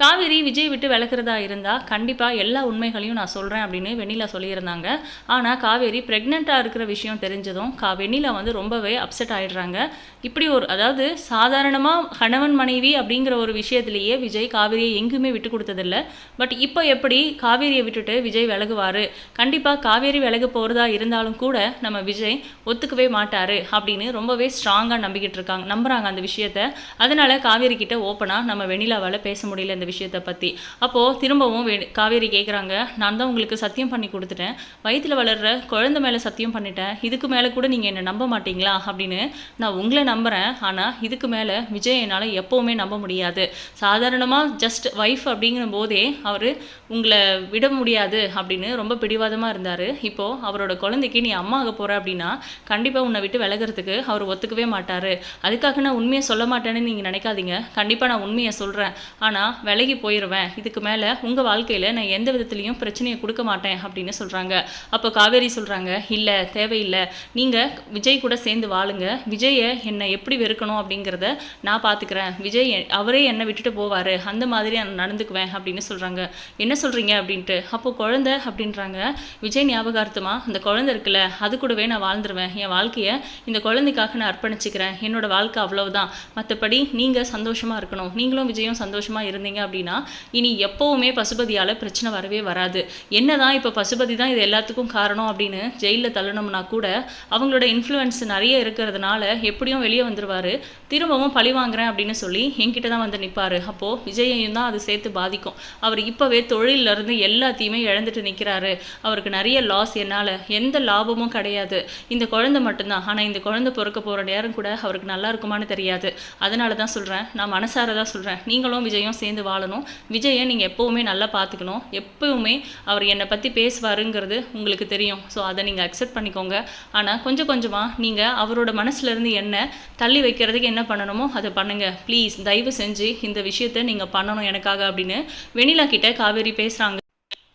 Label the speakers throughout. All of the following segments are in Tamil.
Speaker 1: காவேரி விஜய் விட்டு விளக்குறதா இருந்தால் கண்டிப்பாக எல்லா உண்மைகளையும் நான் சொல்கிறேன் அப்படின்னு வெண்ணிலா சொல்லியிருந்தாங்க. ஆனால் காவேரி ப்ரெக்னெண்ட்டாக இருக்கிற விஷயம் தெரிஞ்சதும் கா வெண்ணிலா வந்து ரொம்பவே அப்செட் ஆகிடுறாங்க இப்படி ஒரு அதாவது சாதாரணமாக கணவன் மனைவி அப்படிங்கிற ஒரு விஷயத்திலேயே விஜய் காவேரியை எங்குமே விட்டு கொடுத்ததில்ல. பட் இப்போ எப்படி காவேரியை விட்டுட்டு விஜய் விலகுவார்? கண்டிப்பாக காவேரி விலக போகிறதா இருந்தாலும் கூட நம்ம விஜய் ஒத்துக்கவே மாட்டார் அப்படின்னு ரொம்பவே ஸ்ட்ராங்காக நம்பிக்கிட்டு இருக்காங்க நம்புகிறாங்க அந்த விஷயத்த. அதனால காவேரி கிட்ட ஓப்பனாக நம்ம வெண்ணிலாவால் பேச முடியல இந்த விஷயத்தை பற்றி அப்போது திரும்பவும் வெ- காவேரி கேட்குறாங்க நான் தான் உங்களுக்கு சத்தியம் பண்ணி கொடுத்துட்டேன். வயிற்றில் வளர்கிற குழந்தை மேலே சத்தியம் பண்ணிட்டேன். இதுக்கு மேலே கூட நீங்கள் என்னை நம்ப மாட்டீங்களா? அப்படின்னு நான் உங்களை நம்புகிறேன் ஆனால் இதுக்கு மேலே விஜய் என்னால் எப்போவுமே நம்ப முடியாது. சாதாரணமாக ஜஸ்ட் ஒய்ஃப் அப்படிங்கிற போதே அவர் உங்களை விட முடியாது அப்படின்னு ரொம்ப பிடிவாதமாக இருந்தார். இப்போது அவரோட குழந்தைக்கு நீ அம்மா ஆக போகிற அப்படின்னா கண்டிப்பாக உன்னை விட்டு விலகிறதுக்கு அவர் ஒத்துக்கவே மாட்டார். அதுக்காக நான் உண்மையை சொல்ல மாட்டேன்னு நீங்கள் நினைக்காதீங்க. கண்டிப்பாக நான் உண்மையை சொல்கிறேன் ஆனால் விலகி போயிடுவேன் இதுக்கு மேலே உங்கள் வாழ்க்கையில் நான் எந்த விதத்துலையும் பிரச்சனையை கொடுக்க மாட்டேன் அப்படின்னு சொல்கிறாங்க அப்போ காவேரி சொல்கிறாங்க இல்லை தேவையில்லை. நீங்கள் விஜய் கூட சேர்ந்து வாழுங்க. விஜயை என்னை எப்படி வெறுக்கணும் அப்படிங்கிறத நான் பார்த்துக்கிறேன் விஜய் அவரே என்னை விட்டுட்டு போவார். அந்த மாதிரி நான் நடந்துக்குவேன் அப்படின்னு சொல்கிறாங்க என்ன சொல்கிறீங்க அப்படின்ட்டு. அப்போ குழந்தை அப்படின்றாங்க. விஜய் ஞாபகார்த்தமாக அந்த குழந்தை இருக்குல்ல அது கூடவே நான் வாழ்ந்துருவேன். என் வாழ்க்கையை இந்த குழந்தைக்காக நான் அர்ப்பணிச்சுக்கிறேன். என்னோட வாழ்க்கை அவ்வளவுதான். மற்றபடி நீங்கள் சந்தோஷமாக இருக்கணும். நீங்களும் விஜயும் சந்தோஷமாக இருந்தீங்க அப்படின்னா இனி எப்போவுமே பசுபதியால் பிரச்சனை வரவே வராது. என்னதான் இப்போ பசுபதி தான் இது எல்லாத்துக்கும் காரணம் அப்படின்னு ஜெயிலில் தள்ளணும்னா கூட அவங்களோட இன்ஃப்ளூயன்ஸ் நிறைய இருக்கிறதுனால எப்படியும் வெளியே வந்துருவாரு. திரும்பவும் பழி வாங்குறேன் அப்படின்னு சொல்லி என்கிட்ட தான் வந்து நிற்பாரு அப்போது விஜயையும் தான் அது சேர்த்து பாதிக்கும். அவர் இப்போவே தொழில்ல இருந்து எல்லாத்தையுமே இழந்துட்டு நிற்கிறாரு அவருக்கு நிறைய லாஸ் என்னால் எந்த லாபமும் கிடையாது. இந்த குழந்தை மட்டும்தான். ஆனால் இந்த குழந்தை பிறக்க போகிற நேரம் கூட அவருக்கு நல்லா இருக்குமான்னு தெரியாது. அதனால தான் சொல்கிறேன் நான் மனசார தான் சொல்கிறேன் நீங்களும் விஜயும் சேர்ந்து வாழணும். விஜயை நீங்கள் எப்போவுமே நல்லா பார்த்துக்கணும். எப்போவுமே அவர் என்னை பற்றி பேசுவாருங்கிறது உங்களுக்கு தெரியும். ஸோ அதை நீங்கள் அக்செப்ட் பண்ணிக்கோங்க. ஆனால் கொஞ்சம் கொஞ்சமாக நீங்கள் அவரோட மனசுல இருந்து என்ன தள்ளி வைக்கிறதுக்கு என்ன பண்ணணுமோ அதை பண்ணுங்க. ப்ளீஸ் தயவு செஞ்சு இந்த விஷயத்தை நீங்கள் பண்ணணும் எனக்காக அப்படின்னு வெண்ணிலா கிட்ட காவேரி பேசுகிறாங்க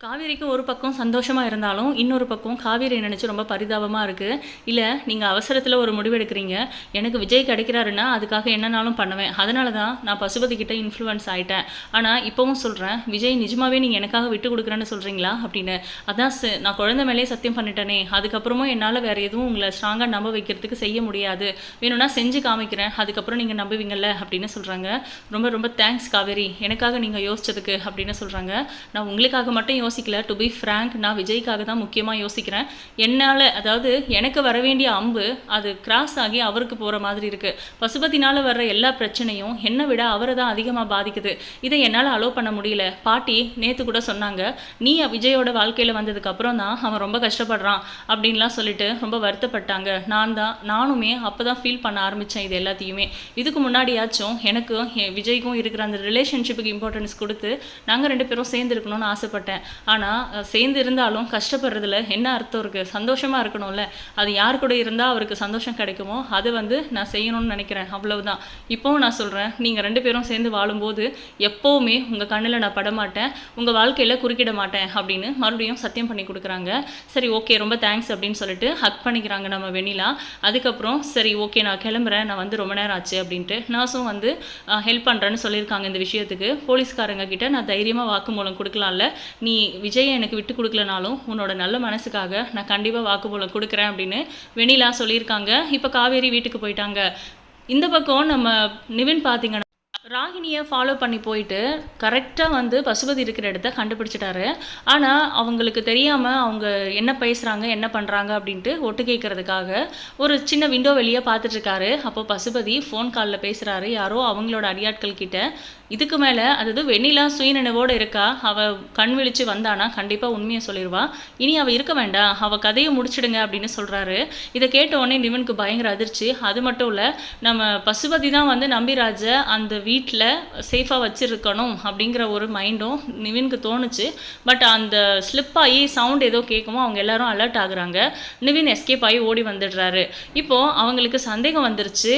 Speaker 1: காவேரிக்கு ஒரு பக்கம் சந்தோஷமாக இருந்தாலும் இன்னொரு பக்கம் காவேரி நினச்சி ரொம்ப பரிதாபமாக இருக்குது இல்லை நீங்கள் அவசரத்தில் ஒரு முடிவு எடுக்கிறீங்க. எனக்கு விஜய் கிடைக்கிறாருன்னா அதுக்காக என்னனாலும் பண்ணுவேன். அதனால தான் நான் பசுபதி கிட்ட இன்ஃப்ளூயன்ஸ் ஆகிட்டேன் ஆனால் இப்போவும் சொல்கிறேன் விஜய் நிஜமாகவே நீங்கள் எனக்காக விட்டு கொடுக்குறேன்னு சொல்கிறீங்களா அப்படின்னு. அதான் ச- நான் குழந்தை மேலே சத்தியம் பண்ணிட்டேனே. அதுக்கப்புறமும் என்னால் வேறு எதுவும் உங்களை ஸ்ட்ராங்காக நம்ப வைக்கிறதுக்கு செய்ய முடியாது. வேணும்னா செஞ்சு காமிக்கிறேன். அதுக்கப்புறம் நீங்கள் நம்புவீங்கள்ல அப்படின்னு சொல்கிறாங்க ரொம்ப ரொம்ப தேங்க்ஸ் காவேரி. எனக்காக நீங்கள் யோசிச்சதுக்கு அப்படின்னு சொல்கிறாங்க நான் உங்களுக்காக மட்டும் யோசிக்கல. டு பி ஃப்ரேங்க் நான் விஜய்க்காக தான் முக்கியமாக யோசிக்கிறேன். என்னால் அதாவது எனக்கு வர வேண்டிய அம்பு அது கிராஸ் ஆகி அவருக்கு போகிற மாதிரி இருக்குது பசுபத்தினால் வர்ற எல்லா பிரச்சனையும் என்னை விட அவரை தான் அதிகமாக பாதிக்குது. இதை என்னால் அலோவ் பண்ண முடியல. பாட்டி நேற்று கூட சொன்னாங்க நீ விஜயோட வாழ்க்கையில் வந்ததுக்கப்புறம் தான் அவன் ரொம்ப கஷ்டப்படுறான் அப்படின்லாம் சொல்லிட்டு ரொம்ப வருத்தப்பட்டாங்க. நான் தான் நானுமே அப்போ தான் ஃபீல் பண்ண ஆரம்பித்தேன் இது எல்லாத்தையுமே. இதுக்கு முன்னாடியாச்சும் எனக்கும் விஜய்க்கும் இருக்கிற அந்த ரிலேஷன்ஷிப்புக்கு இம்பார்ட்டன்ஸ் கொடுத்து நாங்கள் ரெண்டு பேரும் சேர்ந்து இருக்கணும்னு ஆசைப்பட்டேன். ஆனால் சேர்ந்து இருந்தாலும் கஷ்டப்படுறதுல என்ன அர்த்தம் இருக்குது சந்தோஷமாக இருக்கணும்ல. அது யார் கூட இருந்தால் அவருக்கு சந்தோஷம் கிடைக்குமோ அதை வந்து நான் செய்யணும்னு நினைக்கிறேன். அவ்வளவுதான். இப்போவும் நான் சொல்கிறேன் நீங்கள் ரெண்டு பேரும் சேர்ந்து வாழும்போது எப்போவுமே உங்கள் கண்ணில் நான் படமாட்டேன் உங்கள் வாழ்க்கையில் குறுக்கிட மாட்டேன் அப்படின்னு மறுபடியும் சத்தியம் பண்ணி கொடுக்குறாங்க. சரி ஓகே ரொம்ப தேங்க்ஸ் அப்படின்னு சொல்லிட்டு ஹக் பண்ணிக்கிறாங்க நம்ம வெண்ணிலா. அதுக்கப்புறம் சரி ஓகே நான் கிளம்புறேன் நான் வந்து ரொம்ப நேரம் ஆச்சு அப்படின்ட்டு நர்ஸும் வந்து ஹெல்ப் பண்ணுறேன்னு சொல்லியிருக்காங்க இந்த விஷயத்துக்கு. போலீஸ்காரங்க கிட்ட நான் தைரியமாக வாக்குமூலம் கொடுக்கலாம்ல. நீ விஜயை எனக்கு விட்டு கொடுக்கலனாலும் உன்னோட நல்ல மனசுக்காக நான் கண்டிப்பாக வாக்குமூலம் கொடுக்குறேன் அப்படின்னு வெண்ணிலா சொல்லியிருக்காங்க. இப்போ காவேரி வீட்டுக்கு போயிட்டாங்க. இந்த பக்கம் நம்ம நிவின் பார்த்தீங்கன்னா ராகினியை ஃபாலோ பண்ணி போயிட்டு கரெக்டாக வந்து பசுபதி இருக்கிற இடத்த கண்டுபிடிச்சிட்டாரு. ஆனால் அவங்களுக்கு தெரியாமல் அவங்க என்ன பேசுகிறாங்க என்ன பண்ணுறாங்க அப்படின்ட்டு ஒட்டு கேட்கறதுக்காக ஒரு சின்ன விண்டோ வெளியே பார்த்துட்ருக்காரு அப்போ பசுபதி ஃபோன் காலில் பேசுகிறாரு யாரோ அவங்களோட அடியாட்கள் கிட்ட இதுக்கு மேலே அதாவது வெண்ணிலா சுயநினைவோடு இருக்கா? அவள் கண் விழிச்சு வந்தானா? கண்டிப்பாக உண்மையை சொல்லிடுவா இனி அவள் இருக்க வேண்டாம். அவள் கதையை முடிச்சிடுங்க அப்படின்னு சொல்கிறாரு இதை கேட்ட உடனே நிவனுக்கு பயங்கர அதிர்ச்சி. அது மட்டும் இல்லை நம்ம பசுபதி தான் வந்து நம்பிராஜ அந்த வீட்டில் சேஃபாக வச்சுருக்கணும் அப்படிங்கிற ஒரு மைண்டும் நிவினுக்கு தோணுச்சு. பட் அந்த ஸ்லிப் ஆகி சவுண்ட் ஏதோ கேட்குமோ அவங்க எல்லாரும் அலர்ட் ஆகுறாங்க. நிவின் எஸ்கேப் ஆகி ஓடி வந்துடுறாரு. இப்போது அவங்களுக்கு சந்தேகம் வந்துருச்சு.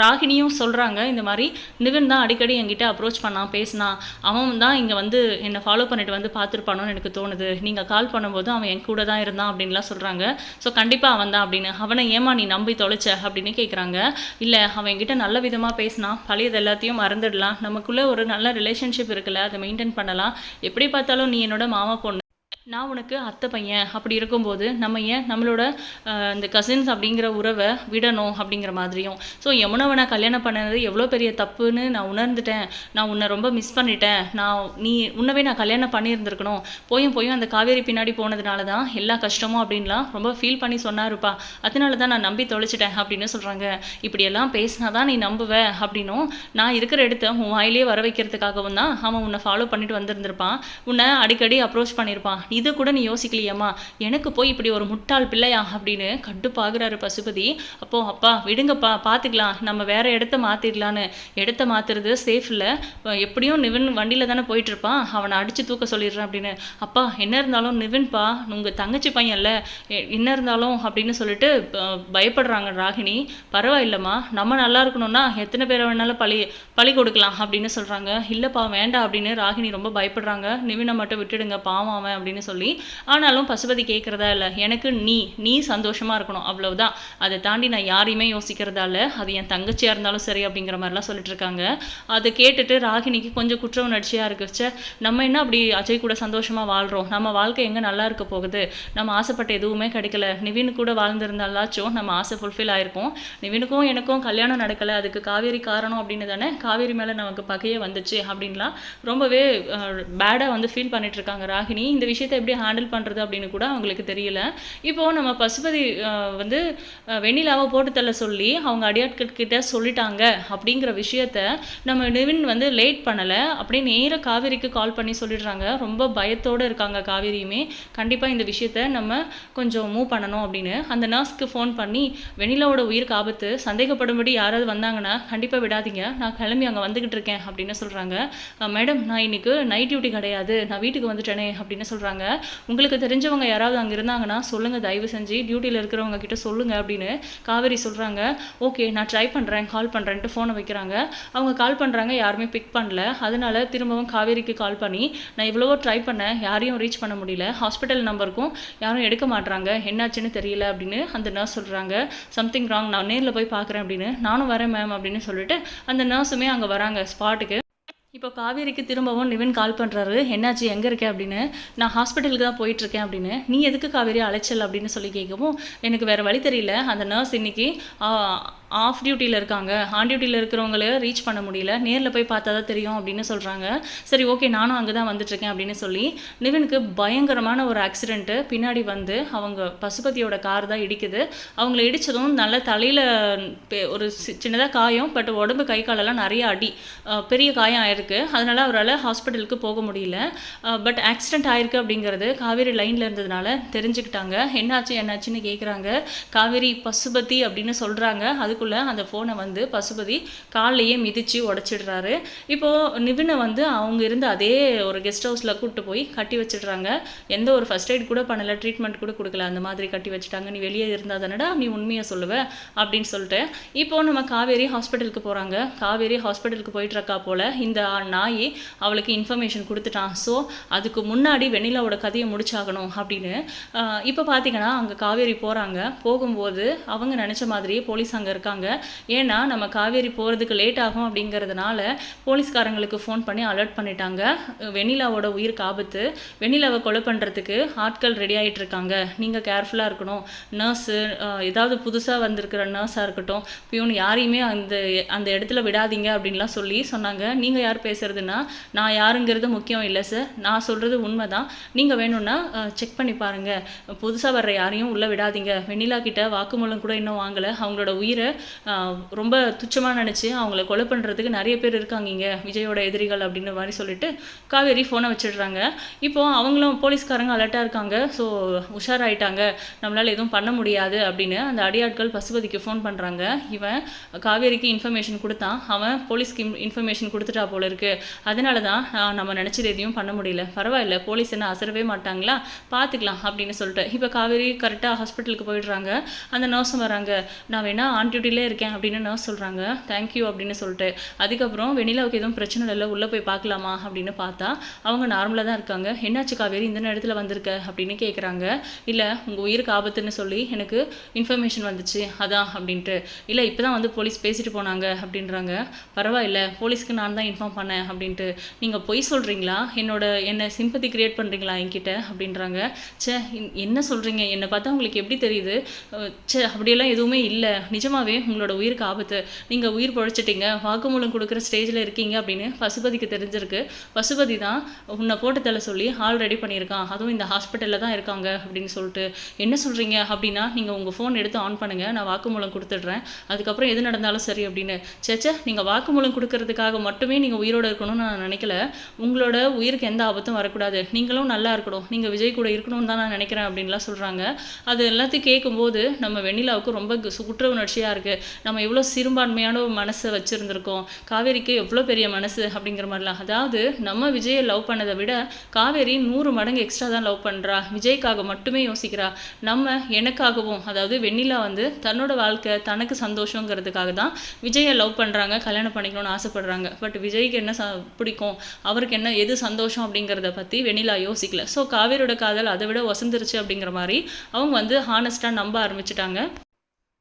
Speaker 1: ராகினியும் சொல்கிறாங்க இந்த மாதிரி நிவின் தான் அடிக்கடி ஆல்ரெடி என்கிட்ட அப்ரோச் பண்ணான் பேசினான். அவன் தான் இங்கே வந்து என்னை ஃபாலோ பண்ணிட்டு வந்து பார்த்துருப்பானோன்னு எனக்கு தோணுது. நீங்கள் கால் பண்ணும்போது அவன் என் கூட தான் இருந்தான் அப்படின்லாம் சொல்கிறாங்க ஸோ கண்டிப்பாக அவன் தான் அப்படின்னு. அவனை ஏமா நீ நம்பி தொலைச்ச அப்படின்னு கேட்குறாங்க இல்லை அவன் என்கிட்ட நல்ல விதமாக பேசினான். பழையது எல்லாத்தையும் மறந்துடலாம். நமக்குள்ளே ஒரு நல்ல ரிலேஷன்ஷிப் இருக்குல்ல அதை மெயின்டைன் பண்ணலாம். எப்படி பார்த்தாலும் நீ என்னோட மாமா பொண்ணு நான் உனக்கு அத்தை பையன் அப்படி இருக்கும்போது நம்ம ஏன் நம்மளோட இந்த கசின்ஸ் அப்படிங்கிற உறவை விடணும் அப்படிங்கிற மாதிரியும். ஸோ யமுனாவை நான் கல்யாணம் பண்ணது எவ்வளோ பெரிய தப்புன்னு நான் உணர்ந்துட்டேன். நான் உன்னை ரொம்ப மிஸ் பண்ணிட்டேன். நான் நீ உன்னவே நான் கல்யாணம் பண்ணியிருந்திருக்கணும். போயும் போயும் அந்த காவேரி பின்னாடி போனதுனால தான் எல்லா கஷ்டமும் அப்படின்லாம் ரொம்ப ஃபீல் பண்ணி சொன்னாருப்பா. அதனால தான் நான் நம்பி தொலைச்சிட்டேன் அப்படின்னு சொல்கிறாங்க இப்படியெல்லாம் பேசினா தான் நீ நம்புவ அப்படின்னும் நான் இருக்கிற இடத்த உன் வாயிலே வர வைக்கிறதுக்காகவும் தான் அவன் உன்னை ஃபாலோ பண்ணிட்டு வந்திருந்திருப்பான். உன்னை அடிக்கடி அப்ரோச் பண்ணியிருப்பான் இது கூட நீ யோசிக்கலையம்மா. எனக்கு போய் இப்படி ஒரு முட்டாள் பிள்ளையா அப்படின்னு கடுப்பாகிறாரு பசுபதி. அப்போ அப்பா விடுங்கப்பா பார்த்துக்கலாம் நம்ம வேற இடத்த மாத்திடலான்னு இடத்த மாத்துறது சேஃப் இல்லை. எப்படியும் நிவின் வண்டியில் தானே போயிட்டு இருப்பான் அவனை அடிச்சு தூக்க சொல்லிடுறேன் அப்படின்னு. அப்பா என்ன இருந்தாலும் நிவின்பா உங்கள் தங்கச்சி பையன்ல எ- என்ன இருந்தாலும் அப்படின்னு சொல்லிட்டு ப- பயப்படுறாங்க ராகினி பரவாயில்லம்மா. நம்ம நல்லா இருக்கணும்னா எத்தனை பேரை வேணாலும் பழி பழி கொடுக்கலாம் அப்படின்னு சொல்கிறாங்க இல்லைப்பா வேண்டாம் அப்படின்னு ராகினி ரொம்ப பயப்படுறாங்க. நிவினை மட்டும் விட்டுடுங்க பாவம் அவன் அப்படின்னு சொல்லி ஆனாலும் பசுபதி கேட்குறதா இல்லை எனக்கு நீ நீ சந்தோஷமா இருக்கணும் அவ்வளவுதான். அதை தாண்டி நான் யாரையுமே யோசிக்கிறதா இல்லை அது என் தங்கச்சியாக இருந்தாலும் சரி அப்படிங்கிற மாதிரிலாம் சொல்லிட்டு இருக்காங்க. அதை கேட்டுட்டு ராகினிக்கு கொஞ்சம் குற்ற உணர்ச்சியாக இருக்குச்சு நம்ம என்ன அப்படி அஜய் கூட சந்தோஷமாக வாழ்கிறோம் நம்ம வாழ்க்கை எங்கே நல்லா இருக்க போகுது? நம்ம ஆசைப்பட்ட எதுவுமே கிடைக்கல. நிவின் கூட வாழ்ந்திருந்தாலாச்சும் நம்ம ஆசை ஃபுல்ஃபில் ஆயிருக்கும் நிவினுக்கும் எனக்கும் கல்யாணம் நடக்கலை. அதுக்கு காவேரி காரணம் அப்படின்னு தானே காவேரி மேலே நமக்கு பகையே வந்துச்சு அப்படின்லாம் ரொம்பவே பேடாக வந்து ஃபீல் பண்ணிட்டு இருக்காங்க ராகினி இந்த விஷயத்தை எப்படி ஹேண்டில் பண்ணுறது அப்படின்னு கூட அவங்களுக்கு தெரியல. இப்போது நம்ம பசுபதி வந்து வெண்ணிலாவை போட்டு தள்ள சொல்லி அவங்க அடியாட்கிட்ட சொல்லிட்டாங்க அப்படிங்கிற விஷயத்த நம்ம நிவின் வந்து லேட் பண்ணலை. அப்படியே நேராக காவேரிக்கு கால் பண்ணி சொல்லிடுறாங்க. ரொம்ப பயத்தோடு இருக்காங்க காவேரியுமே. கண்டிப்பாக இந்த விஷயத்த நம்ம கொஞ்சம் மூவ் பண்ணணும் அப்படின்னு. அந்த நர்ஸ்க்கு ஃபோன் பண்ணி வெண்ணிலாவோட உயிருக்கு ஆபத்து சந்தேகப்படும்படி யாராவது வந்தாங்கன்னா கண்டிப்பாக விடாதீங்க. நான் கிளம்பி அங்கே வந்துக்கிட்டு இருக்கேன் அப்படின்னு சொல்கிறாங்க மேடம் நான் இன்னைக்கு நைட் டியூட்டி கிடையாது. நான் வீட்டுக்கு வந்துட்டேனே அப்படின்னு சொல்கிறாங்க சொல்றாங்க உங்களுக்கு தெரிஞ்சவங்க யாராவது அங்கே இருந்தாங்கன்னா சொல்லுங்கள் தயவு செஞ்சு. டியூட்டியில் இருக்கிறவங்க கிட்ட சொல்லுங்கள் அப்படின்னு காவேரி சொல்கிறாங்க ஓகே நான் ட்ரை பண்ணுறேன் கால் பண்ணுறேன்ட்டு ஃபோனை வைக்கிறாங்க. அவங்க கால் பண்ணுறாங்க யாருமே பிக் பண்ணல. அதனால திரும்பவும் காவேரிக்கு கால் பண்ணி நான் இவ்வளவோ ட்ரை பண்ணேன் யாரையும் ரீச் பண்ண முடியல. ஹாஸ்பிட்டல் நம்பருக்கும் யாரும் எடுக்க மாட்றாங்க. என்னாச்சுன்னு தெரியல அப்படின்னு அந்த நர்ஸ் சொல்கிறாங்க சம்திங் ராங் நான் நேரில் போய் பார்க்குறேன் அப்படின்னு. நானும் வரேன் மேம் அப்படின்னு சொல்லிட்டு அந்த நர்ஸுமே அங்கே வராங்க ஸ்பாட்டுக்கு இப்போ காவேரிக்கு திரும்பவும் நிவின் கால் பண்ணுறாரு என்னாச்சு எங்கே இருக்கேன் அப்படின்னு? நான் ஹாஸ்பிட்டலுக்கு தான் போயிட்டுருக்கேன் அப்படின்னு. நீ எதுக்கு காவேரி அலைச்சல் அப்படின்னு சொல்லி கேட்கவும் எனக்கு வேறு வழி தெரியல. அந்த நர்ஸ் இன்னைக்கு ஆஃப் டியூட்டியில் இருக்காங்க. ஆன் டியூட்டியில் இருக்கிறவங்கள ரீச் பண்ண முடியல. நேரில் போய் பார்த்தா தான் தெரியும் அப்படின்னு சொல்கிறாங்க சரி ஓகே நானும் அங்கே தான் வந்துட்டுருக்கேன் அப்படின்னு சொல்லி நிவினுக்கு பயங்கரமான ஒரு ஆக்சிடெண்ட்டு பின்னாடி வந்து அவங்க பசுபதியோட கார் தான் இடிக்குது. அவங்கள இடித்ததும் நல்ல தலையில் ஒரு சின்னதாக காயம் பட் உடம்பு கை காலெல்லாம் நிறைய அடி பெரிய காயம் ஆயிருக்கு. அதனால் அவரால் ஹாஸ்பிட்டலுக்கு போக முடியல. பட் ஆக்சிடென்ட் ஆயிருக்கு அப்படிங்கிறது காவேரி லைனில் இருந்ததுனால தெரிஞ்சுக்கிட்டாங்க. என்னாச்சு என்னாச்சுன்னு கேட்குறாங்க காவேரி பசுபதி அப்படின்னு சொல்கிறாங்க அதுக்குள்ளே அந்த ஃபோனை வந்து பசுபதி காலையே மிதிச்சு உடச்சிடுறாரு. இப்போது நிவினை வந்து அவங்க இருந்த அதே ஒரு கெஸ்ட் ஹவுஸில் கூப்பிட்டு போய் கட்டி வச்சிடுறாங்க. எந்த ஒரு ஃபஸ்ட் எய்ட் கூட பண்ணல ட்ரீட்மெண்ட் கூட கொடுக்கல. அந்த மாதிரி கட்டி வச்சுட்டாங்க. நீ வெளியே இருந்தால் தானடா நீ உண்மையை சொல்லுவ அப்படின்னு சொல்லிட்டு. இப்போ நம்ம காவேரி ஹாஸ்பிட்டலுக்கு போகிறாங்க காவேரி ஹாஸ்பிட்டலுக்கு போயிட்டுருக்கா போல் போல இந்த நாய் அவளுக்கு இன்ஃபர்மேஷன் கொடுத்துட்டான் ஸோ அதுக்கு முன்னாடி வெண்ணிலாவோட கதையை முடிச்சாகணும் அப்படின்னு. இப்போ பார்த்தீங்கன்னா அங்கே காவேரி போகிறாங்க போகும்போது அவங்க நினச்ச மாதிரியே போலீஸ் அங்கே இருக்காங்க ஏன்னா நம்ம காவேரி போகிறதுக்கு லேட் ஆகும் அப்படிங்கிறதுனால போலீஸ்காரங்களுக்கு ஃபோன் பண்ணி அலர்ட் பண்ணிட்டாங்க. வெண்ணிலாவோட உயிருக்கு ஆபத்து வெண்ணிலாவை கொலை பண்ணுறதுக்கு ஆட்கள் ரெடி ஆகிட்டு இருக்காங்க நீங்கள் கேர்ஃபுல்லாக இருக்கணும். நர்ஸு ஏதாவது புதுசாக வந்திருக்கிற நர்ஸாக இருக்கட்டும். பியூன் யாரையுமே அந்த அந்த இடத்துல விடாதீங்க அப்படின்லாம் சொல்லி சொன்னாங்க. நீங்கள் யார் பேசுறதுன்னா நான் யாருங்கிறது முக்கியம் இல்லை சார் நான் சொல்கிறது உண்மை தான் நீங்கள் வேணும்னா செக் பண்ணி பாருங்கள் புதுசாக வர்ற யாரையும் உள்ளே விடாதீங்க. வெண்ணிலா கிட்ட வாக்குமூலம் கூட இன்னும் வாங்கலை. அவங்களோட உயிரை ரொம்ப துச்சமாக நினச்சி அவங்கள கொலை பண்ணுறதுக்கு நிறைய பேர் இருக்காங்க இங்கே விஜயோட எதிரிகள் அப்படின்னு மாதிரி சொல்லிட்டு காவேரி ஃபோனை வச்சிடுறாங்க. இப்போ அவங்களும் போலீஸ்காரங்க அலர்ட்டாக இருக்காங்க. ஸோ உஷாராயிட்டாங்க. நம்மளால் எதுவும் பண்ண முடியாது அப்படின்னு அந்த அடியாட்கள் பசுபதிக்கு ஃபோன் பண்ணுறாங்க இவன் காவேரிக்கு இன்ஃபர்மேஷன் கொடுத்தான். அவன் போலீஸ்க்கு இன்ஃபர்மேஷன் கொடுத்துட்டா போல இருக்கு. அதனால தான் நம்ம நினச்சது எதையும் பண்ண முடியல. பரவாயில்ல போலீஸ் என்ன அசரவே மாட்டாங்களா? பார்த்துக்கலாம் அப்படின்னு சொல்லிட்டு. இப்போ காவேரி கரெக்டாக ஹாஸ்பிட்டலுக்கு போயிடுறாங்க. அந்த நர்ஸும் வராங்க. நான் வேணா ஆன் இப்படிலே இருக்கேன் அப்படின்னு நர்ஸ் சொல்கிறாங்க தேங்க்யூ அப்படின்னு சொல்லிட்டு. அதுக்கப்புறம் வெண்ணிலாவுக்கு எதுவும் பிரச்சனை இல்லை உள்ளே போய் பார்க்கலாமா அப்படின்னு பார்த்தா அவங்க நார்மலாக தான் இருக்காங்க. என்னாச்சு காவேரி இந்த நேரத்தில் வந்திருக்க அப்படின்னு கேட்குறாங்க இல்லை உங்கள் உயிருக்கு ஆபத்துன்னு சொல்லி எனக்கு இன்ஃபர்மேஷன் வந்துச்சு அதான் அப்படின்ட்டு. இல்லை இப்போ தான் வந்து போலீஸ் பேசிட்டு போனாங்க அப்படின்றாங்க. பரவாயில்ல போலீஸ்க்கு நான் தான் இன்ஃபார்ம் பண்ணேன் அப்படின்ட்டு. நீங்கள் பொய் சொல்கிறீங்களா என்னோட என்ன சிம்பத்தி கிரியேட் பண்ணுறீங்களா என்கிட்ட அப்படின்றாங்க. ச்சே என்ன சொல்கிறீங்க என்னை பார்த்தா உங்களுக்கு எப்படி தெரியுது? சே அப்படியெல்லாம் எதுவுமே இல்லை. நிஜமாவே உங்களோட உயிருக்கு ஆபத்து. நீங்கள் உயிர் பழிச்சிட்டீங்க வாக்குமூலம் கொடுக்குற ஸ்டேஜில் இருக்கீங்க அப்படின்னு பசுபதிக்கு தெரிஞ்சிருக்கு. பசுபதி தான் உன்னை போட்டு சொல்லி ஹால் ரெடி பண்ணியிருக்கான். அதுவும் இந்த ஹாஸ்பிட்டலில் தான் இருக்காங்க அப்படின்னு சொல்லிட்டு. என்ன சொல்கிறீங்க அப்படின்னா நீங்கள் உங்கள் ஃபோன் எடுத்து ஆன் பண்ணுங்கள் நான் வாக்குமூலம் கொடுத்துட்றேன். அதுக்கப்புறம் எது நடந்தாலும் சரி அப்படின்னு. சேச்சா நீங்கள் வாக்குமூலம் கொடுக்கறதுக்காக மட்டுமே நீங்கள் உயிரோட இருக்கணும்னு நான் நினைக்கல. உங்களோட உயிருக்கு எந்த ஆபத்தும் வரக்கூடாது. நீங்களும் நல்லா இருக்கணும். நீங்கள் விஜய் கூட இருக்கணும்னு தான் நான் நினைக்கிறேன் அப்படின்லாம் சொல்கிறாங்க அது எல்லாத்தையும் கேட்கும்போது நம்ம வெண்ணிலாவுக்கு ரொம்ப கு- குற்ற உணர்ச்சியாக இருக்குது நம்ம எவ்வளோ சிறுபான்மையான ஒரு மனசை வச்சுருந்துருக்கோம். காவேரிக்கு எவ்வளோ பெரிய மனசு அப்படிங்கிற மாதிரிலாம். அதாவது நம்ம விஜயை லவ் பண்ணதை விட காவேரி நூறு மடங்கு எக்ஸ்ட்ரா தான் லவ் பண்ணுறா விஜய்க்காக மட்டுமே யோசிக்கிறா. நம்ம எனக்காகவும் அதாவது வெண்ணிலா வந்து தன்னோட வாழ்க்கை தனக்கு சந்தோஷங்கிறதுக்காக தான் விஜயை லவ் பண்ணுறாங்க கல்யாணம் பண்ணிக்கணும்னு ஆசைப்படுறாங்க. பட் விஜய்க்கு என்ன ச பிடிக்கும்? அவருக்கு என்ன எது சந்தோஷம் அப்படிங்கிறத பற்றி வெண்ணிலா யோசிக்கல. ஸோ காவேரியோட காதல் அதை விட வசந்துருச்சு அப்படிங்கிற மாதிரி அவங்க வந்து ஹானஸ்ட்டாக நம்ப ஆரம்பிச்சிட்டாங்க.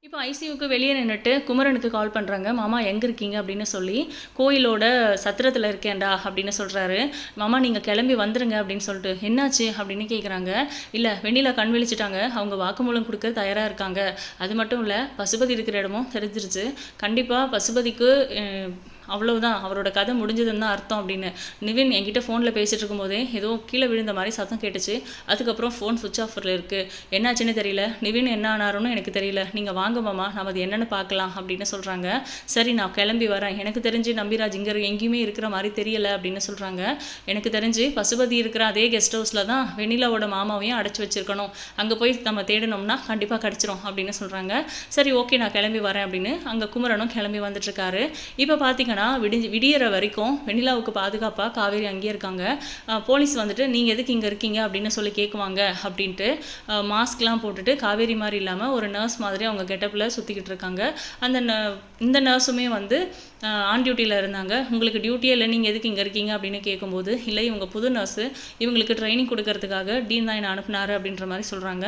Speaker 1: இப்போ ஐசியூக்கு வெளியே நின்றுட்டு குமரனுக்கு கால் பண்ணுறாங்க மாமா எங்கே இருக்கீங்க? அப்படின்னு சொல்லி கோயிலோட சத்திரத்தில் இருக்கேன்டா அப்படின்னு சொல்கிறாரு மாமா நீங்கள் கிளம்பி வந்துருங்க அப்படின்னு சொல்லிட்டு என்னாச்சு? அப்படின்னு கேட்குறாங்க இல்லை வெண்ணிலா கண் விழிச்சிட்டாங்க. அவங்க வாக்குமூலம் கொடுக்க தயாராக இருக்காங்க. அது மட்டும் இல்லை பசுபதி இருக்கிற இடமும் தெரிஞ்சிருச்சு. கண்டிப்பாக பசுபதிக்கு அவ்வளவுதான் அவரோட கதை முடிஞ்சதுன்னு தான் அர்த்தம் அப்படின்னு. நிவின் என்கிட்ட ஃபோனில் பேசிட்டு இருக்கும்போதே ஏதோ கீழே விழுந்த மாதிரி சத்தம் கேட்டுச்சு. அதுக்கப்புறம் ஃபோன் சுவிட்ச் ஆஃபரில் இருக்குது என்னாச்சுன்னு தெரியல. நிவின் என்ன ஆனாருன்னு எனக்கு தெரியல. நீங்கள் வாங்க மாமா நம்ம அது என்னென்னு பார்க்கலாம் அப்படின்னு சொல்கிறாங்க சரி நான் கிளம்பி வரேன். எனக்கு தெரிஞ்சு நம்பிராஜ் இங்கே எங்கேயுமே இருக்கிற மாதிரி தெரியலை அப்படின்னு சொல்கிறாங்க எனக்கு தெரிஞ்சு பசுபதி இருக்கிற அதே கெஸ்ட் ஹவுஸில் தான் வெண்ணிலாவோட மாமாவையும் அடைச்சி வச்சுருக்கணும். அங்கே போய் நம்ம தேடினோம்னா கண்டிப்பாக கிடச்சிரும் அப்படின்னு சொல்கிறாங்க சரி ஓகே நான் கிளம்பி வரேன் அப்படின்னு அங்கே குமரனும் கிளம்பி வந்துட்டுருக்காரு இப்போ பார்த்தீங்கன்னா விடிஞ்சு விடியற வரைக்கும் வெண்ணிலாவுக்கு பாதுகாப்பாக காவேரி அங்கேயே இருக்காங்க. போலீஸ் வந்துட்டு நீங்கள் எதுக்கு இங்கே இருக்கீங்க? அப்படின்னு சொல்லி கேட்குவாங்க அப்படின்ட்டு மாஸ்க்லாம் போட்டுட்டு காவேரி மாதிரி இல்லாமல் ஒரு நர்ஸ் மாதிரி அவங்க கெட்டப்பில் சுற்றிக்கிட்டு இருக்காங்க. அந்த ந- இந்த நர்ஸுமே வந்து ஆன் டியூட்டியில் இருந்தாங்க. உங்களுக்கு டியூட்டியே இல்லை நீங்கள் எதுக்கு இங்கே இருக்கீங்க? அப்படின்னு கேட்கும்போது இல்லை இவங்க புது நர்ஸு இவங்களுக்கு ட்ரைனிங் கொடுக்கறதுக்காக டீன் தான் என்னை அனுப்புனாரு அப்படின்ற மாதிரி சொல்கிறாங்க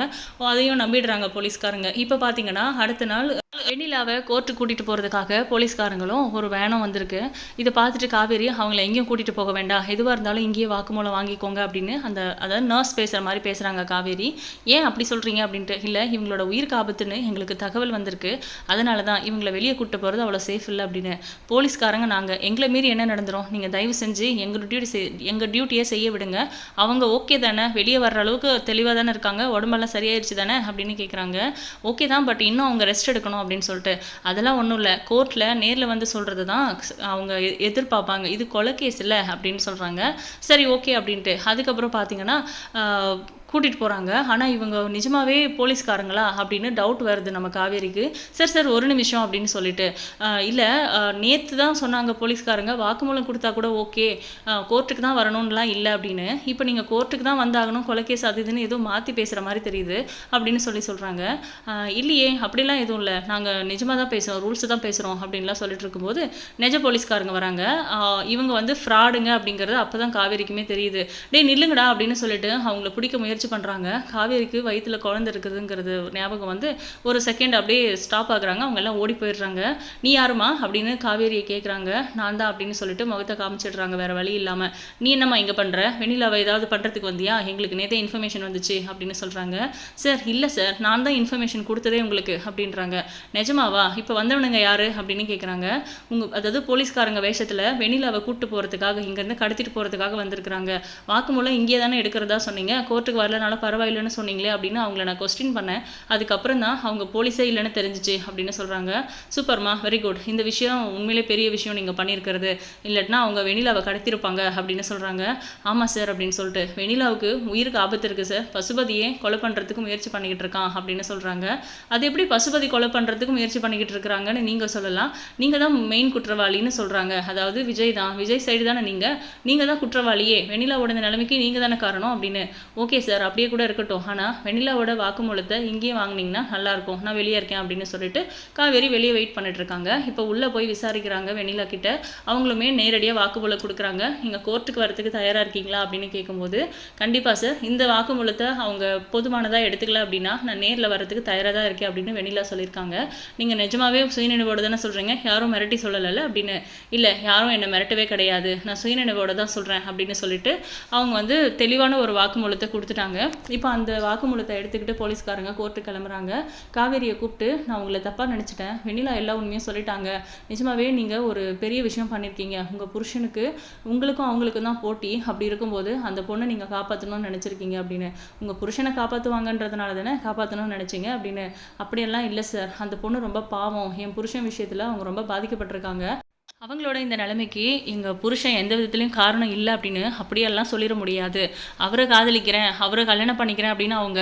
Speaker 1: அதையும் நம்பிடுறாங்க போலீஸ்காரங்க. இப்போ பார்த்தீங்கன்னா அடுத்த நாள் வெண்ணிலாவை கோர்ட்டு கூட்டிகிட்டு போகிறதுக்காக போலீஸ்காரங்களும் ஒரு வேனும் நடந்திருக்கு இதை பார்த்துட்டு காவேரி அவங்கள எங்கேயும் கூட்டிகிட்டு போக வேண்டாம். எதுவாக இருந்தாலும் இங்கேயே வாக்குமூலம் வாங்கிக்கோங்க அப்படின்னு அந்த அதாவது நர்ஸ் பேசுகிற மாதிரி பேசுகிறாங்க காவேரி. ஏன் அப்படி சொல்கிறீங்க அப்படின்ட்டு? இல்லை இவங்களோட உயிருக்கு ஆபத்துன்னு எங்களுக்கு தகவல் வந்திருக்கு. அதனால தான் இவங்களை வெளியே கூட்டு போகிறது அவ்வளோ சேஃப் இல்லை அப்படின்னு. போலீஸ்காரங்க நாங்கள் எங்களை மீறி என்ன நடந்துரும்? நீங்கள் தயவு செஞ்சு எங்கள் டியூட்டி செய் எங்கள் டியூட்டியை செய்ய விடுங்க. அவங்க ஓகே தானே? வெளியே வர்ற அளவுக்கு தெளிவாக தானே இருக்காங்க? உடம்பெல்லாம் சரியாயிருச்சு தானே? அப்படின்னு கேட்குறாங்க ஓகே தான் பட் இன்னும் அவங்க ரெஸ்ட் எடுக்கணும் அப்படின்னு சொல்லிட்டு. அதெல்லாம் ஒன்றும் இல்லை. கோர்ட்டில் நேரில் வந்து சொல்கிறது தான் அவங்க எதிர்பார்ப்பாங்க இது கொலை கேஸ் இல்லை அப்படின்னு சொல்கிறாங்க சரி ஓகே அப்படின்ட்டு. அதுக்கப்புறம் பார்த்தீங்கன்னா கூட்டிகிட்டு போகிறாங்க ஆனால் இவங்க நிஜமாவே போலீஸ்காரங்களா? அப்படின்னு டவுட் வருது நம்ம காவேரிக்கு. சார் சார் ஒரு நிமிஷம் அப்படின்னு சொல்லிட்டு. இல்லை நேற்று தான் சொன்னாங்க போலீஸ்காரங்க. வாக்குமூலம் கொடுத்தா கூட ஓகே. கோர்ட்டுக்கு தான் வரணும்லாம் இல்லை அப்படின்னு. இப்போ நீங்கள் கோர்ட்டுக்கு தான் வந்தாகணும். கொலைக்கேஸ் அது இதுன்னு எதுவும் மாற்றி பேசுகிற மாதிரி தெரியுது அப்படின்னு சொல்லி சொல்கிறாங்க இல்லையே அப்படிலாம் எதுவும் இல்லை. நாங்கள் நிஜமாக தான் பேசுகிறோம் ரூல்ஸ் தான் பேசுகிறோம் அப்படின்லாம் சொல்லிட்டு இருக்கும்போது நிஜ போலீஸ்காரங்க வராங்க. இவங்க வந்து ஃப்ராடுங்க அப்படிங்கிறது அப்போ தான் காவேரிக்குமே தெரியுது. டேய் நில்லுங்கடா அப்படின்னு சொல்லிட்டு அவங்கள பிடிக்க முயற்சி பண்ணுறாங்க காவேரிக்கு வயித்துல குழந்தை இருக்குதுங்கிறது ஞாபகம் வந்து ஒரு செகண்ட் அப்படியே ஸ்டாப் ஆகுறாங்க. அவங்க எல்லாம் ஓடி போயிடுறாங்க. நீ யாருமா அப்படின்னு காவேரியை கேட்குறாங்க நான் தான் அப்படின்னு சொல்லிட்டு முகத்தை காமிச்சிடுறாங்க. வேற வழி இல்லாமல் நீ என்னம்மா இங்கே பண்ணுற வெண்ணிலாவை ஏதாவது பண்ணுறதுக்கு வந்தியா? எங்களுக்கு நேற்றே இன்ஃபர்மேஷன் வந்துச்சு அப்படின்னு சொல்கிறாங்க சார் இல்லை சார் நான் தான் இன்ஃபர்மேஷன் கொடுத்ததே உங்களுக்கு அப்படின்றாங்க. நிஜமாவா? இப்போ வந்தவனுங்க யாரு? அப்படின்னு கேட்குறாங்க உங்க அதாவது போலீஸ்காரங்க வேஷத்தில் வெண்ணிலாவை கூட்டு போகிறதுக்காக இங்கேருந்து கடத்திட்டு போகிறதுக்காக வந்திருக்கிறாங்க. வாக்குமூலம் இங்கே தானே எடுக்கிறதா சொன்னீங்க. கோர்ட்டுக்கு வரலனால பரவாயில்லைன்னு சொன்னீங்களே அப்படின்னு அவங்கள நான் கொஸ்டின் பண்ணேன். அதுக்கப்புறம் தான் அவங்க போலீஸே இல்லைன்னு தெரிஞ்சிச்சு அப்படின்னு சொல்கிறாங்க சூப்பர்மா வெரி குட் இந்த விஷயம் உண்மையிலே பெரிய விஷயம் நீங்கள் பண்ணியிருக்கிறது. இல்லாட்டினா அவங்க வெண்ணிலாவை கடத்திருப்பாங்க அப்படின்னு சொல்கிறாங்க ஆமாம் சார் அப்படின்னு சொல்லிட்டு. வெண்ணிலாவுக்கு உயிருக்கு ஆபத்து இருக்குது சார் பசுபதியே கொலை பண்ணுறதுக்கு முயற்சி பண்ணிக்கிட்டு இருக்கான் அப்படின்னு சொல்கிறாங்க அது எப்படி பசுபதி கொலை பண்ணுறதுக்கு முயற்சி பண்ணிக்கிட்டு இருக்கிறாங்கன்னு நீங்கள் சொல்லலாம். நீங்கள் தான் மெயின் குற்றவாளின்னு சொல்கிறாங்க அதாவது விஜய் தான். விஜய் சைடு தானே நீங்கள் நீங்கள் தான் குற்றவாளியே. வெண்ணிலாவோட நிலைமைக்கு நீங்கள் தானே காரணம் அப்படின்னு. ஓகே சார் சார் அப்படியே கூட இருக்கட்டும். ஆனால் வெண்ணிலாவோட வாக்குமூலத்தை இங்கேயே வாங்கினீங்கன்னா நல்லாயிருக்கும். நான் வெளியே இருக்கேன் அப்படின்னு சொல்லிட்டு காவேரி வெளியே வெயிட் பண்ணிட்டு இருக்காங்க இப்போ உள்ளே போய் விசாரிக்கிறாங்க வெண்ணிலா கிட்ட. அவங்களுமே நேரடியாக வாக்குமூலம் கொடுக்குறாங்க. நீங்கள் கோர்ட்டுக்கு வரதுக்கு தயாராக இருக்கீங்களா அப்படின்னு கேட்கும்போது கண்டிப்பாக சார் இந்த வாக்குமூலத்தை அவங்க பொதுவானதாக எடுத்துக்கல அப்படின்னா நான் நேரில் வரதுக்கு தயாராக தான் இருக்கேன் அப்படின்னு வெண்ணிலா சொல்லியிருக்காங்க. நீங்கள் நிஜமாவே சுயநினைவோடு தானே சொல்கிறீங்க யாரும் மிரட்டி சொல்லலை அப்படின்னு. இல்லை யாரும் என்னை மிரட்டவே கிடையாது. நான் சுயநினைவோடு தான் சொல்கிறேன் அப்படின்னு சொல்லிட்டு அவங்க வந்து தெளிவான ஒரு வாக்குமூலத்தை கொடுத்துட்டாங்க. இப்போ அந்த வாக்குமூலத்தை எடுத்துக்கிட்டு போலீஸ்காரங்க கோர்ட்டு கிளம்புறாங்க. காவேரியை கூப்பிட்டு நான் உங்களை தப்பாக நினச்சிட்டேன். வெண்ணிலா எல்லா உண்மையும் சொல்லிட்டாங்க. நிஜமாவே நீங்கள் ஒரு பெரிய விஷயம் பண்ணியிருக்கீங்க உங்கள் புருஷனுக்கு உங்களுக்கும் அவங்களுக்கும் தான் போட்டி. அப்படி இருக்கும்போது அந்த பொண்ணை நீங்கள் காப்பாற்றணும்னு நினச்சிருக்கீங்க அப்படின்னு. உங்கள் புருஷனை காப்பாற்றுவாங்கன்றதுனால தானே காப்பாற்றணும்னு நினச்சிங்க? அப்படின்னு. அப்படியெல்லாம் இல்லை சார் அந்த பொண்ணு ரொம்ப பாவம். என் புருஷன் விஷயத்தில் அவங்க ரொம்ப பாதிக்கப்பட்டிருக்காங்க. அவங்களோட இந்த நிலைமைக்கு எங்கள் புருஷன் எந்த விதத்துலையும் காரணம் இல்லை அப்படின்னு அப்படியெல்லாம் சொல்லிட முடியாது. அவரை காதலிக்கிறேன் அவரை கல்யாணம் பண்ணிக்கிறேன் அப்படின்னு அவங்க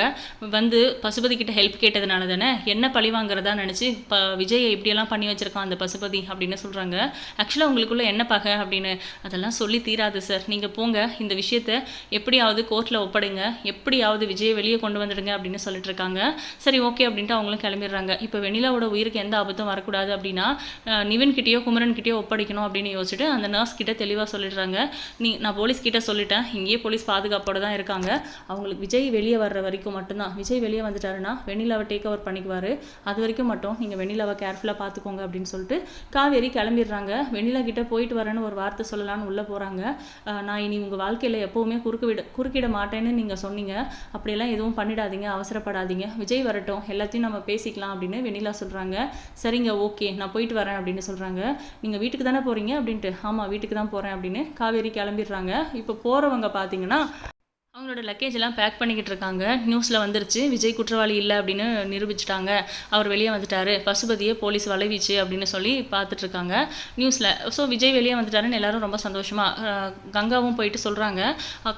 Speaker 1: வந்து பசுபதி கிட்ட ஹெல்ப் கேட்டதுனால தானே என்ன பழி வாங்குறதா நினச்சி ப விஜயை இப்படியெல்லாம் பண்ணி வச்சுருக்கான் அந்த பசுபதி அப்படின்னு சொல்கிறாங்க ஆக்சுவலாக உங்களுக்குள்ளே என்ன பகை அப்படின்னு அதெல்லாம் சொல்லி தீராது சார் நீங்கள் போங்க இந்த விஷயத்த எப்படியாவது கோர்ட்டில் ஒப்படைங்க எப்படியாவது விஜயை வெளியே கொண்டு வந்துடுங்க அப்படின்னு சொல்லிட்டு இருக்காங்க. சரி ஓகே அப்படின்ட்டு அவங்களும் கிளம்பிடுறாங்க. இப்போ வெண்ணிலாவோட உயிருக்கு எந்த ஆபத்தும் வரக்கூடாது அப்படின்னா அஹ், குமரன்கிட்டயோ ஒப்படைக்கணும் அப்படின்னு யோசிச்சுட்டு அந்த நர்ஸ் கிட்ட தெளிவாக சொல்லிடுறாங்க. நீ நான் போலீஸ் கிட்ட சொல்லிட்டேன். இங்கேயே போலீஸ் பாதுகாப்போட தான் இருக்காங்க. அவங்களுக்கு விஜய் வெளியே வர்ற வரைக்கும் மட்டும்தான். விஜய் வெளியே வந்துட்டாருன்னா வெண்ணிலாவை டேக் ஓவர் பண்ணிக்குவார். அது வரைக்கும் மட்டும் நீங்கள் வெண்ணிலாவை கேர்ஃபுல்லாக பார்த்துக்கோங்க அப்படின்னு சொல்லிட்டு காவேரி கிளம்பிடுறாங்க. வெண்ணிலா கிட்ட போயிட்டு வரேன்னு ஒரு வார்த்தை சொல்லலாம்னு உள்ளே போகிறாங்க நான் இனி உங்கள் வாழ்க்கையில் எப்போவுமே குறுக்கு விட குறுக்கிட மாட்டேன்னு நீங்கள் சொன்னீங்க. அப்படியெல்லாம் எதுவும் பண்ணிடாதீங்க. அவசரப்படாதீங்க. விஜய் வரட்டும். எல்லாத்தையும் நம்ம பேசிக்கலாம் அப்படின்னு வெண்ணிலா சொல்கிறாங்க சரிங்க ஓகே நான் போயிட்டு வரேன் அப்படின்னு சொல்கிறாங்க நீங்கள் வீட்டுக்கு தானே போகிறீங்க அப்படின்ட்டு. ஆமாம் வீட்டுக்கு தான் போகிறேன் அப்படின்னு காவேரி கிளம்பிடுறாங்க. இப்போ போகிறவங்க பார்த்தீங்கன்னா அவங்களோட லக்கேஜ் எல்லாம் பேக் பண்ணிக்கிட்டு இருக்காங்க. நியூஸில் வந்துருச்சு. விஜய் குற்றவாளி இல்லை அப்படின்னு நிரூபிச்சிட்டாங்க. அவர் வெளியே வந்துட்டாரு. பசுபதியை போலீஸ் வளைவிச்சு அப்படின்னு சொல்லி பார்த்துட்டு இருக்காங்க. நியூஸில் ஸோ விஜய் வெளியே வந்துட்டாருன்னு எல்லாரும் ரொம்ப சந்தோஷமாக கங்காவும் போயிட்டு சொல்கிறாங்க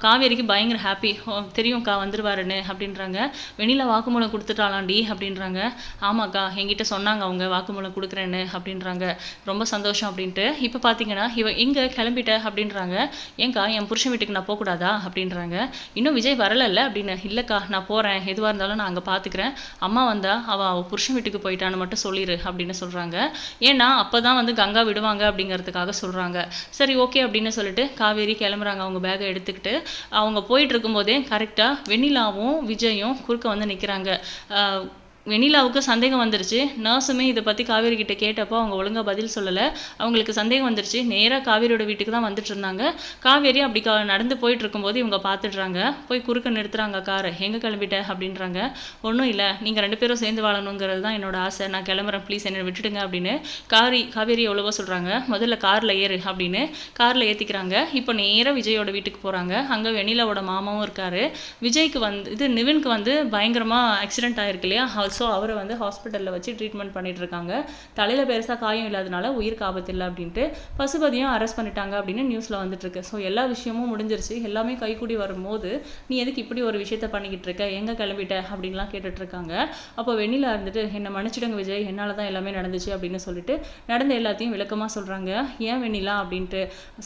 Speaker 1: காவேரிக்கு பயங்கர ஹாப்பி தெரியும்க்கா வந்துருவாருன்னு அப்படின்றாங்க. வெளியில் வாக்குமூலம் கொடுத்துட்டாளாண்டி அப்படின்றாங்க. ஆமாக்கா என்கிட்ட சொன்னாங்க அவங்க வாக்குமூலம் கொடுக்குறேன்னு அப்படின்றாங்க. ரொம்ப சந்தோஷம் அப்படின்ட்டு. இப்போ பார்த்தீங்கன்னா இவ எங்கே கிளம்பிட்ட அப்படின்றாங்க. ஏங்க்கா என் புருஷன் வீட்டுக்கு நான் போகக்கூடாதா அப்படின்றாங்க. இன்னும் விஜய் வரலைல்ல அப்படின்னு இல்லைக்கா நான் போகிறேன் எதுவாக இருந்தாலும் நான் அங்கே பார்த்துக்கிறேன் அம்மா வந்தா அவள் அவள் புருஷன் வீட்டுக்கு போயிட்டான்னு மட்டும் சொல்லிடு அப்படின்னு சொல்கிறாங்க ஏன்னா அப்போ தான் வந்து கங்கா விடுவாங்க அப்படிங்கிறதுக்காக சொல்கிறாங்க சரி ஓகே அப்படின்னு சொல்லிட்டு காவேரி கிளம்புறாங்க. அவங்க பேகை எடுத்துக்கிட்டு அவங்க போயிட்டு இருக்கும்போதே கரெக்டாக வெண்ணிலாவும் விஜயும் குறுக்க வந்து நிற்கிறாங்க வெண்ணிலாவுக்கு சந்தேகம் வந்துருச்சு. நர்ஸுமே இதை பற்றி காவேரி கிட்ட கேட்டப்போ அவங்க ஒழுங்காக பதில் சொல்லலை. அவங்களுக்கு சந்தேகம் வந்துருச்சு. நேராக காவேரியோட வீட்டுக்கு தான் வந்துட்டு இருந்தாங்க. காவேரி அப்படி கா நடந்து போயிட்டு இருக்கும்போது இவங்க பார்த்துடுறாங்க போய் குறுக்க நிறுத்துறாங்க காரை. எங்கே கிளம்பிட்ட? அப்படின்றாங்க. ஒன்றும் இல்லை. நீங்கள் ரெண்டு பேரும் சேர்ந்து வாழணுங்கிறது தான் என்னோட ஆசை. நான் கிளம்புறேன். ப்ளீஸ் என்னை விட்டுடுங்க அப்படின்னு காரி காவேரி எவ்வளவோ சொல்கிறாங்க முதல்ல காரில் ஏறு அப்படின்னு காரில் ஏற்றிக்கிறாங்க இப்போ நேராக விஜயோட வீட்டுக்கு போகிறாங்க அங்கே வெண்ணிலாவோட மாமாவும் இருக்காரு. விஜய்க்கு வந்து இது நிவின்க்கு வந்து பயங்கரமாக ஆக்சிடென்ட் ஆயிருக்கு இல்லையா? ஸோ அவரை வந்து ஹாஸ்பிட்டலில் வச்சு ட்ரீட்மெண்ட் பண்ணிட்டு இருக்காங்க தலையில் பெருசாக காயம் இல்லாதனால உயிருக்கு ஆபத்து இல்லை அப்படின்ட்டு பசுபதியும் அரெஸ்ட் பண்ணிட்டாங்க அப்படின்னு நியூஸில் வந்துட்டு இருக்கு ஸோ எல்லா விஷயமும் முடிஞ்சிருச்சு. எல்லாமே கைக்கூடி வரும்போது நீ எதுக்கு இப்படி ஒரு விஷயத்த பண்ணிக்கிட்டு இருக்க எங்கே கிளம்பிட்ட? அப்படின்லாம் கேட்டுட்டு இருக்காங்க அப்போ வெண்ணிலா இருந்துட்டு என்னை மன்னிச்சிடுங்க விஜய். என்னால் தான் எல்லாமே நடந்துச்சு அப்படின்னு சொல்லிட்டு நடந்த எல்லாத்தையும் விளக்கமாக சொல்கிறாங்க ஏன் வெண்ணிலா? அப்படின்ட்டு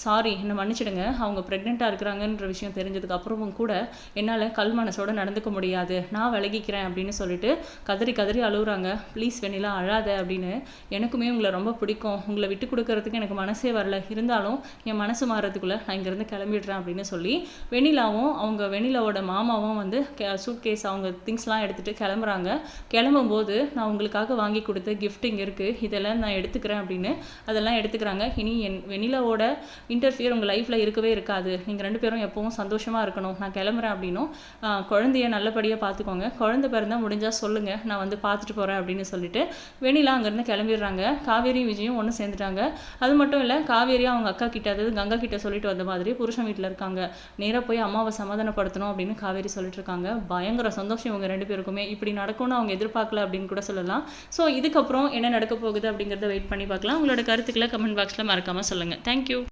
Speaker 1: சாரி என்னை மன்னிச்சிடுங்க. அவங்க ப்ரெக்னெண்ட்டாக இருக்கிறாங்கன்ற விஷயம் தெரிஞ்சதுக்கு அப்புறமும் கூட என்னால் கல் மனசோட நடந்துக்க முடியாது. நான் விலகிக்கிறேன் அப்படின்னு சொல்லிட்டு கதறி கதறி அழுகுறாங்க ப்ளீஸ் வெண்ணிலா அழாத அப்படின்னு. எனக்குமே உங்களை ரொம்ப பிடிக்கும். உங்களை விட்டு கொடுக்கறதுக்கு எனக்கு மனசே வரல. இருந்தாலும் என் மனசு மாறதுக்குள்ளே நான் இங்கேருந்து கிளம்பிடுறேன் அப்படின்னு சொல்லி வெண்ணிலாவும் அவங்க வெண்ணிலாவோட மாமாவும் வந்து சூட் கேஸ் அவங்க திங்ஸ்லாம் எடுத்துகிட்டு கிளம்புறாங்க. கிளம்பும்போது நான் உங்களுக்காக வாங்கி கொடுத்த gift இங்கே இருக்குது இதெல்லாம் நான் எடுத்துக்கிறேன் அப்படின்னு அதெல்லாம் எடுத்துக்கிறாங்க. இனி என் வெண்ணிலாவோட இன்டர்ஃபியர் உங்கள் லைஃப்பில் இருக்கவே இருக்காது. நீங்கள் ரெண்டு பேரும் எப்பவும் சந்தோஷமாக இருக்கணும். நான் கிளம்புறேன் அப்படின்னும். குழந்தைய நல்லபடியாக பார்த்துக்கோங்க. குழந்தை பிறந்தால் முடிஞ்சால் சொல்லுங்கள் நான் வந்து பார்த்துட்டு போகிறேன் அப்படின்னு சொல்லிட்டு வெண்ணிலா அங்கேருந்து கிளம்பிடுறாங்க. காவேரியும் விஜயும் ஒன்று சேர்ந்துட்டாங்க. அது மட்டும் இல்லை காவேரியும் அவங்க அக்கா கிட்ட அதாவது கங்கா கிட்ட சொல்லிட்டு வந்த மாதிரி புருஷன் வீட்டில் இருக்காங்க. நேராக போய் அம்மாவை சமாதானப்படுத்தணும் அப்படின்னு காவேரி சொல்லிட்டு இருக்காங்க. பயங்கர சந்தோஷம் இவங்க ரெண்டு பேருக்குமே. இப்படி நடக்கும்னு அவங்க எதிர்பார்க்கல அப்படின்னு கூட சொல்லலாம். ஸோ இதுக்கப்புறம் என்ன நடக்க போகுது அப்படிங்கிறத வெயிட் பண்ணி பார்க்கலாம். உங்களோட கருத்துக்களை கமெண்ட் பாக்ஸில் மறக்காமல் சொல்லுங்கள் தேங்க்யூ